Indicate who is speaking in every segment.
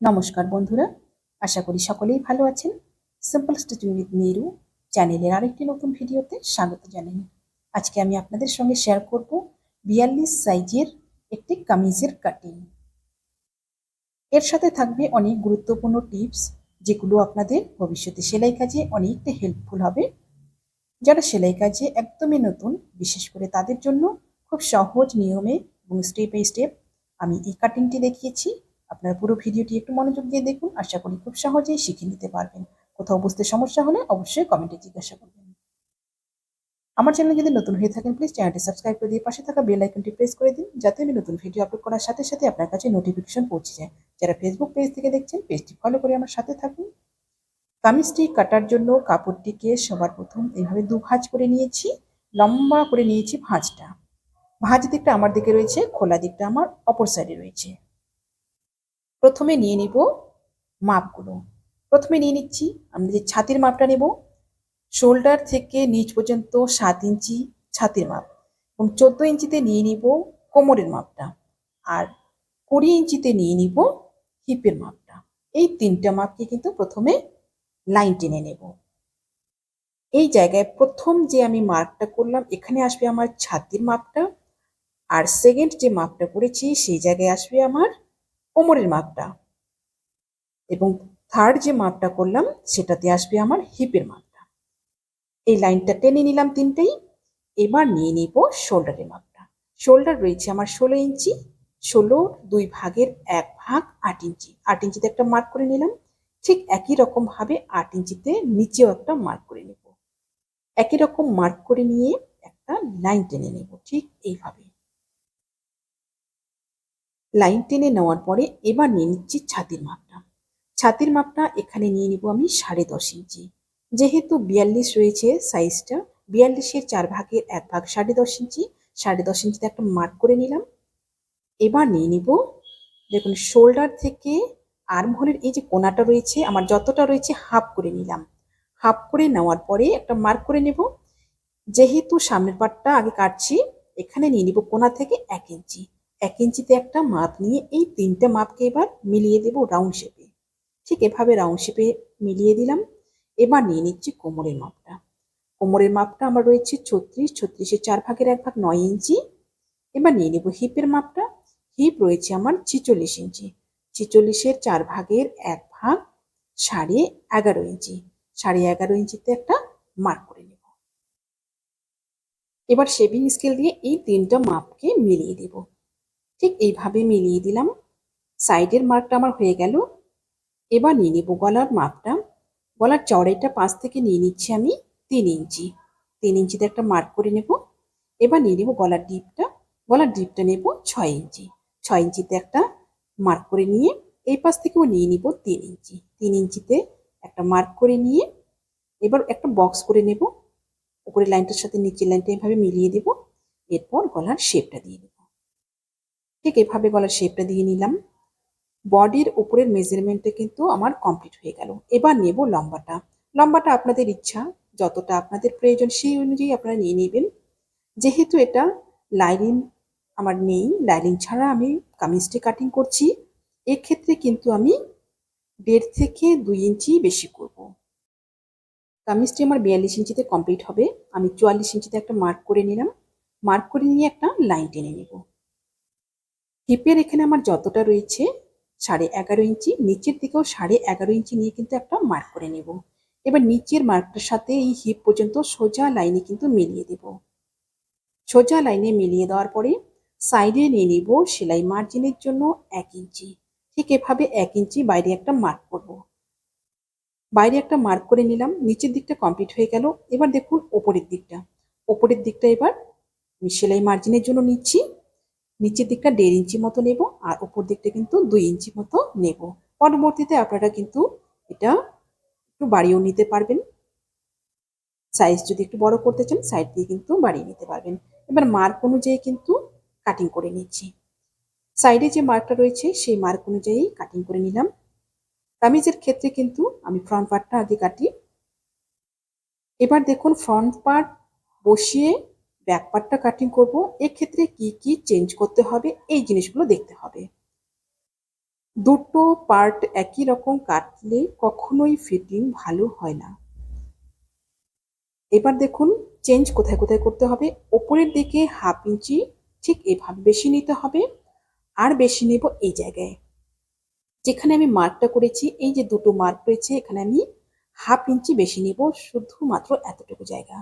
Speaker 1: নমস্কার বন্ধুরা, আশা করি সকলেই ভালো আছেন। সিম্পল স্টিচিং উইথ মেরু চ্যানেলের আরেকটি নতুন ভিডিওতে স্বাগত জানাই। আজকে আমি আপনাদের সঙ্গে শেয়ার করব বিয়াল্লিশ সাইজের একটি কামিজের কাটিং এর সাথে থাকবে অনেক গুরুত্বপূর্ণ টিপস যেগুলো আপনাদের ভবিষ্যতে সেলাই কাজে অনেকটা হেল্পফুল হবে। যারা সেলাই কাজে একদমই নতুন, বিশেষ করে তাদের জন্য খুব সহজ নিয়মে এবং স্টেপ বাই স্টেপ আমি এই কাটিংটি দেখিয়েছি। আপনারা পুরো ভিডিওটি একটু মনোযোগ দিয়ে দেখুন। আশা করি খুব সহজেই শিখে নিতে পারবেন। কোথাও বুঝতে সমস্যা হলে অবশ্যই কমেন্টে জিজ্ঞাসা করবেন। আমার চ্যানেল যদি নতুন হয়ে থাকেন প্লিজ চ্যানেলটি সাবস্ক্রাইব করে দিয়ে পাশে থাকা বেল আইকনটি প্রেস করে দিন, যাতে আমি নতুন ভিডিও আপলোড করার সাথে সাথে আপনার কাছে নোটিফিকেশন পৌঁছে যায়। যারা ফেসবুক পেজ থেকে দেখছেন পেজটি ফলো করে আমার সাথে থাকুন। কামিজটি কাটার জন্য কাপড়টিকে সবার প্রথম এইভাবে দু ভাঁজ করে নিয়েছি, লম্বা করে নিয়েছি ভাঁজটা। ভাঁজ দিকটা আমার দিকে রয়েছে, খোলা দিকটা আমার অপর সাইডে রয়েছে। প্রথমে নিয়ে নিব মাপগুলো। প্রথমে নিয়ে নিচ্ছি, আমরা যে ছাতির মাপটা নেব, শোল্ডার থেকে নিচ পর্যন্ত সাত ইঞ্চি ছাতির মাপ এবং চোদ্দ ইঞ্চিতে নিয়ে নিব কোমরের মাপটা আর কুড়ি ইঞ্চিতে নিয়ে নিব হিপের মাপটা। এই তিনটা মাপকে কিন্তু প্রথমে লাইন টেনে নেব। এই জায়গায় প্রথম যে আমি মার্কটা করলাম, এখানে আসবে আমার ছাতির মাপটা আর সেকেন্ড যে মাপটা করেছি, সেই জায়গায় আসবে আমার কোমরের মাপটা। এবং থার্ড যে মাপটা করলাম, সেটাতে আসবে আমার হিপের মাপটা। এই লাইনটা টেনে নিলাম তিনটেই, এবার নিয়ে নিব শোল্ডারের মাপটা। শোল্ডার রয়েছে আমার ষোলো ইঞ্চি, ষোলো দুই ভাগের এক ভাগ আট ইঞ্চি। আট ইঞ্চিতে একটা মার্ক করে নিলাম, ঠিক একই রকম ভাবে আট ইঞ্চিতে নিচেও একটা মার্ক করে নেব। একই রকম মার্ক করে নিয়ে একটা লাইন টেনে নেব, ঠিক এইভাবে। লাইন টেনে নেওয়ার পরে এবার নিয়ে নিচ্ছি ছাতির মাপটা। ছাতির মাপটা এখানে নিয়ে নিব আমি সাড়ে দশ ইঞ্চি। যেহেতু বিয়াল্লিশ রয়েছে সাইজটা, বিয়াল্লিশের চার ভাগের এক ভাগ সাড়ে দশ ইঞ্চি, সাড়ে দশ ইঞ্চিতে একটা মার্ক করে নিলাম। এবার নিয়ে নিব, দেখুন শোল্ডার থেকে আর্মহোলের এই যে কোনাটা রয়েছে, আমার যতটা রয়েছে হাফ করে নিলাম। হাফ করে নেওয়ার পরে একটা মার্ক করে নেব। যেহেতু সামনের পাটটা আগে কাটছি, এখানে নিয়ে নিব কোনা থেকে এক ইঞ্চি। এক ইঞ্চিতে একটা মাপ নিয়ে এই তিনটে মাপকে এবার মিলিয়ে দেব রাউন্ড শেপে ঠিক এভাবে রাউন্ড শেপে মিলিয়ে দিলাম। এবার নিয়ে নিচ্ছি কোমরের মাপটা। কোমরের মাপটা আমার রয়েছে ছত্রিশ, ছত্রিশের চার ভাগের এক ভাগ নয় ইঞ্চি। এবার নিয়ে নেব হিপের মাপটা। হিপ রয়েছে আমার ছিচল্লিশ ইঞ্চি। ছিচল্লিশের চার ভাগের এক ভাগ সাড়ে এগারো ইঞ্চি। সাড়ে এগারো ইঞ্চিতে একটা মার্ক করে নেব। এবার শেভিং স্কেল দিয়ে এই তিনটা মাপকে মিলিয়ে দেব। ঠিক এইভাবে মিলিয়ে দিলাম। সাইডের মার্কটা আমার হয়ে গেল। এবার নিয়ে নেব গলার মাপটা। গলার চড়াইটা পাঁচ থেকে নিয়ে নিচ্ছি আমি তিন ইঞ্চি। তিন ইঞ্চিতে একটা মার্ক করে নেব। এবার নিয়ে নেব গলার ডিপটা। গলার ডিপটা নেব ছয় ইঞ্চি। ছয় ইঞ্চিতে একটা মার্ক করে নিয়ে এই পাশ থেকেও নিয়ে নিব তিন ইঞ্চি। তিন ইঞ্চিতে একটা মার্ক করে নিয়ে এবার একটা বক্স করে নেব। উপরের লাইনটার সাথে নিচের লাইনটা এভাবে মিলিয়ে দেব। এরপর গলার শেপটা দিয়ে দেব। ঠিক এভাবে গলার শেপটা দিয়ে নিলাম। বডির উপরের মেজারমেন্টটা কিন্তু আমার কমপ্লিট হয়ে গেল। এবার নেব লম্বাটা। লম্বাটা আপনাদের ইচ্ছা, যতটা আপনাদের প্রয়োজন সেই অনুযায়ী আপনারা নিয়ে নেবেন। যেহেতু এটা লাইনিং আমার নেই লাইনিং ছাড়া আমি কামিজটি কাটিং করছি, এক্ষেত্রে কিন্তু আমি দেড় থেকে দুই ইঞ্চি বেশি করব। কামিজটি আমার বিয়াল্লিশ ইঞ্চিতে কমপ্লিট হবে। আমি চুয়াল্লিশ ইঞ্চিতে একটা মার্ক করে নিলাম। মার্ক করে নিয়ে একটা লাইন টেনে নেব। হিপের এখানে আমার যতটা রয়েছে সাড়ে এগারো ইঞ্চি, নিচের দিকেও সাড়ে এগারো ইঞ্চি নিয়ে কিন্তু একটা মার্ক করে নেব। এবার নিচের মার্কটার সাথে এই হিপ পর্যন্ত সোজা লাইনে কিন্তু মিলিয়ে দেব। সোজা লাইনে মিলিয়ে দেওয়ার পরে সাইডে নিয়ে নিব সেলাই মার্জিনের জন্য এক ইঞ্চি। ঠিক এভাবে এক ইঞ্চি বাইরে একটা মার্ক করব। বাইরে একটা মার্ক করে নিলাম, নিচের দিকটা কমপ্লিট হয়ে গেল। এবার দেখুন ওপরের দিকটা। ওপরের দিকটা এবার সেলাই মার্জিনের জন্য নিচ্ছি। নিচের দিকটা দেড় ইঞ্চি মতো নেব আর উপর দিকটা কিন্তু দুই ইঞ্চি মতো নেব। পরবর্তীতে আপনারা কিন্তু এটা একটু বাড়িয়েও নিতে পারবেন। সাইজ যদি একটু বড় করতে চান সাইড দিয়ে কিন্তু বাড়িয়ে নিতে পারবেন। এবার মার্ক অনুযায়ী কিন্তু কাটিং করে নিচ্ছি। সাইডে যে মার্কটা রয়েছে, সেই মার্ক অনুযায়ী কাটিং করে নিলাম। কামিজের ক্ষেত্রে কিন্তু আমি ফ্রন্ট পার্টটা আগে কাটি। এবার দেখুন ফ্রন্ট পার্ট বসিয়ে ব্যাক পার্টটা কাটিং করব, এক্ষেত্রে কি কি চেঞ্জ করতে হবে, এই জিনিসগুলো দেখতে হবে। দুটো পার্ট একই রকম কাটলে কখনোই ফিটিং ভালো হয় না। এবার দেখুন চেঞ্জ কোথায় কোথায় করতে হবে, ওপরের দিকে হাফ ইঞ্চি ঠিক এভাবে বেশি নিতে হবে, আর বেশি নেব এই জায়গায়। যেখানে আমি মার্কটা করেছি, এই যে দুটো মার্ক রয়েছে, এখানে আমি হাফ ইঞ্চি বেশি নেব, শুধুমাত্র এতটুকু জায়গা।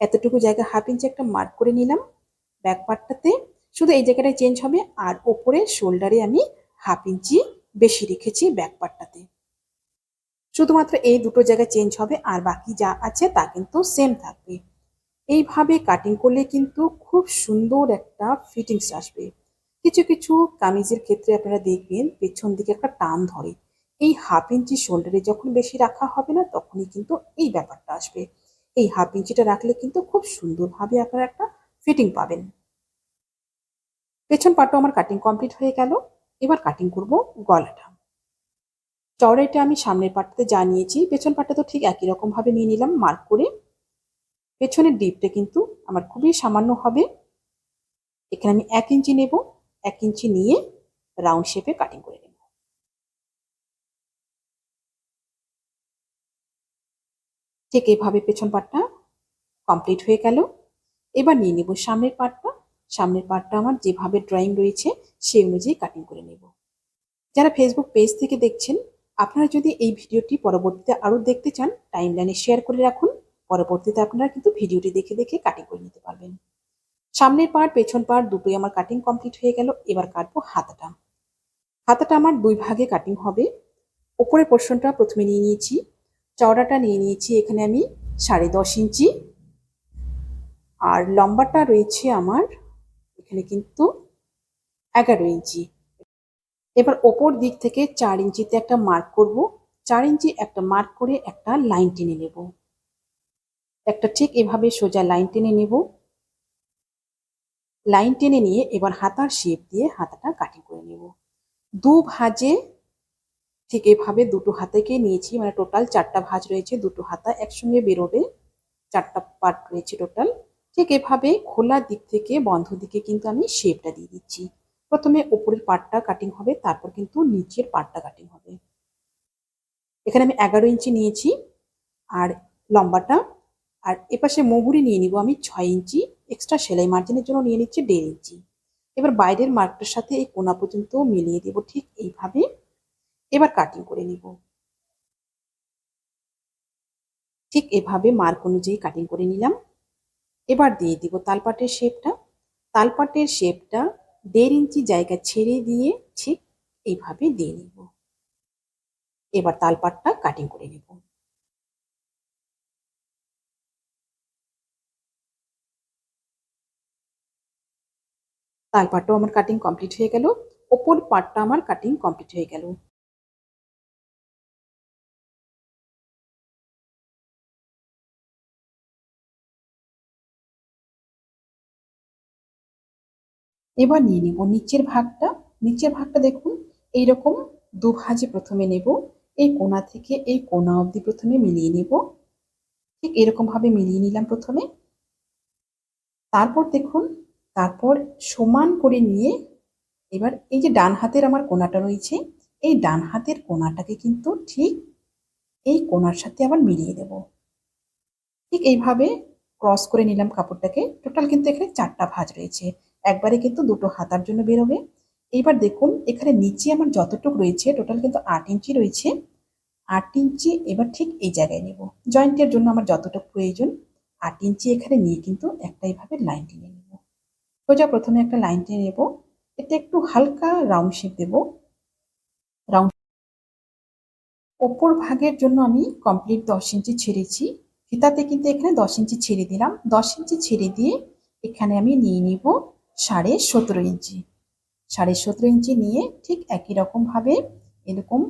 Speaker 1: এতটুকু জায়গা হাফ ইঞ্চি একটা মার্ক করে নিলাম ব্যাক পার্টটাতে শুধু এই জায়গাটায় চেঞ্জ হবে, আর ওপরে শোল্ডারে আমি হাফ ইঞ্চি বেশি রেখেছি ব্যাক পার্টটাতে শুধুমাত্র এই দুটো জায়গায় চেঞ্জ হবে, আর বাকি যা আছে তা কিন্তু সেম থাকবে। এইভাবে কাটিং করলে কিন্তু খুব সুন্দর একটা ফিটিংস আসবে। কিছু কিছু কামিজের ক্ষেত্রে আপনারা দেখবেন, পেছন দিকে একটা টান ধরে। এই হাফ ইঞ্চি শোল্ডারে যখন বেশি রাখা হবে না, তখনই কিন্তু এই ব্যাপারটা আসবে। এই হাফ ইঞ্চিটা রাখলে কিন্তু খুব সুন্দরভাবে আপনারা একটা ফিটিং পাবেন। পেছন পাটও আমার কাটিং কমপ্লিট হয়ে গেল। এবার কাটিং করব গলাটা। চওড়াইটা আমি সামনের পাটটাতে যা নিয়েছি, পেছন পাটটা তো ঠিক একই রকমভাবে নিয়ে নিলাম মার্ক করে। পেছনের ডিপটা কিন্তু আমার খুবই সামান্য হবে। এখানে আমি এক ইঞ্চি নেব, এক ইঞ্চি নিয়ে রাউন্ড শেপে কাটিং করে নেব। ঠিক এইভাবে পেছন পাটটা কমপ্লিট হয়ে গেল। এবার নিয়ে নেব সামনের পাটটা। সামনের পাটটা আমার যেভাবে ড্রয়িং রয়েছে, সেই অনুযায়ী কাটিং করে নেব। যারা ফেসবুক পেজ থেকে দেখছেন, আপনারা যদি এই ভিডিওটি পরবর্তীতে আরও দেখতে চান টাইম লাইনে শেয়ার করে রাখুন। পরবর্তীতে আপনারা কিন্তু ভিডিওটি দেখে দেখে কাটিং করে নিতে পারবেন। সামনের পার্ট পেছন পার্ট দুটোই আমার কাটিং কমপ্লিট হয়ে গেল। এবার কাটবো হাতাটা। হাতাটা আমার দুই ভাগে কাটিং হবে। ওপরের পোর্শনটা প্রথমে নিয়ে নিয়েছি। চওড়াটা নিয়ে নিয়েছি এখানে আমি সাড়ে দশ ইঞ্চি। আর লম্বাটা রয়েছে আমার এখানে কিন্তু এগারো ইঞ্চি। এবার ওপর দিক থেকে চার ইঞ্চিতে একটা মার্ক করব। চার ইঞ্চি একটা মার্ক করে একটা লাইন টেনে নেব। একটা ঠিক এভাবে সোজা লাইন টেনে নেব। লাইন টেনে নিয়ে এবার হাতার শেপ দিয়ে হাতাটা কাটিং করে নেব। দু ভাজে ঠিক এভাবে দুটো হাতেকে নিয়েছি মানে টোটাল চারটা ভাজ রয়েছে, দুটো হাতা একসঙ্গে বেরোবে, চারটা পার্ট রয়েছে টোটাল ঠিক এভাবে খোলা দিক থেকে বন্ধ দিকে কিন্তু আমি শেপটা দিয়ে দিচ্ছি। প্রথমে উপরের পার্টটা কাটিং হবে, তারপর কিন্তু নিচের পার্টটা কাটিং হবে। এখানে আমি এগারো ইঞ্চি নিয়েছি, আর লম্বাটা, আর এপাশে মুহুরি নিয়ে নিব আমি ছয় ইঞ্চি। এক্সট্রা সেলাই মার্জিনের জন্য নিয়ে নিচ্ছি দেড় ইঞ্চি। এবার বাইরের মার্কটার সাথে এই কোনা পর্যন্ত মিলিয়ে দেব, ঠিক এইভাবে। এবার কাটিং করে নিব। ঠিক এভাবে মার্ক অনুযায়ী কাটিং করে নিলাম। এবার দিয়ে দিব তালপাটের শেপটা তালপাটের শেপটা দেড় ইঞ্চি জায়গা ছেড়ে দিয়ে ঠিক এইভাবে দিয়ে নিব। এবার তালপাটটা কাটিং করে নেব। তালপাটটাও আমার কাটিং কমপ্লিট হয়ে গেল। ওপর পাটটা আমার কাটিং কমপ্লিট হয়ে গেল। এবার নিয়ে নেব নিচের ভাগটা। নিচের ভাগটা দেখুন, এইরকম দু ভাজে প্রথমে নেব। এই কোনা থেকে এই কোনা অবধি প্রথমে মিলিয়ে নেব। ঠিক এরকম ভাবে মিলিয়ে নিলাম প্রথমে। তারপর দেখুন, তারপর সমান করে নিয়ে এবার এই যে ডান হাতের আমার কোনাটা রয়েছে, এই ডান হাতের কোনাটাকে কিন্তু ঠিক এই কোনার সাথে আবার মিলিয়ে দেব। ঠিক এইভাবে ক্রস করে নিলাম কাপড়টাকে। টোটাল কিন্তু এখানে চারটা ভাঁজ রয়েছে। একবারে কিন্তু দুটো হাতার জন্য বেরোবে। এইবার দেখুন, এখানে নিচে আমার যতটুকু রয়েছে টোটাল কিন্তু আট ইঞ্চি রয়েছে। আট ইঞ্চি, এবার ঠিক এই জায়গায় নেব। জয়েন্টের জন্য আমার যতটুকু প্রয়োজন, আট ইঞ্চি এখানে নিয়ে কিন্তু একটা এইভাবে লাইন টেনে নেব। সোজা প্রথমে একটা লাইন টেনে নেব। এতে একটু হালকা রাউন্ড শেপ দেব। রাউন্ড ওপর ভাগের জন্য আমি কমপ্লিট দশ ইঞ্চি ছেড়েছি। ফিতাতে কিন্তু এখানে দশ ইঞ্চি ছেড়ে দিলাম। দশ ইঞ্চি ছেড়ে দিয়ে এখানে আমি নিয়ে নিব সাড়ে সতেরো ইঞ্চি। সাড়ে সতেরো ইঞ্চি নিয়ে ঠিক একই রকমভাবে এরকম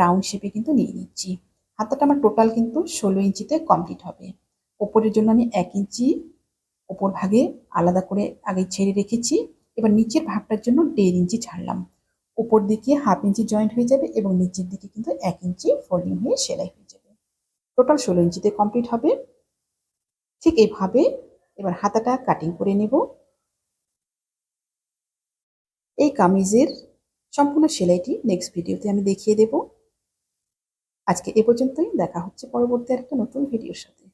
Speaker 1: রাউন্ড শেপে কিন্তু নিয়ে নিচ্ছি। হাতাটা আমার টোটাল কিন্তু ষোলো ইঞ্চিতে কমপ্লিট হবে। ওপরের জন্য আমি এক ইঞ্চি ওপর ভাগে আলাদা করে আগে ছেড়ে রেখেছি। এবার নিচের ভাগটার জন্য দেড় ইঞ্চি ছাড়লাম। উপর দিকে হাফ ইঞ্চি জয়েন্ট হয়ে যাবে এবং নিচের দিকে কিন্তু এক ইঞ্চি ফোল্ডিং হয়ে সেলাই হয়ে যাবে। টোটাল ষোলো ইঞ্চিতে কমপ্লিট হবে। ঠিক এভাবে এবার হাতাটা কাটিং করে নেব। এই কামিজের সম্পূর্ণ সেলাইটি নেক্সট ভিডিওতে আমি দেখিয়ে দেব। আজকে এ পর্যন্তই, দেখা হচ্ছে পরবর্তী একটা নতুন ভিডিওর সাথে।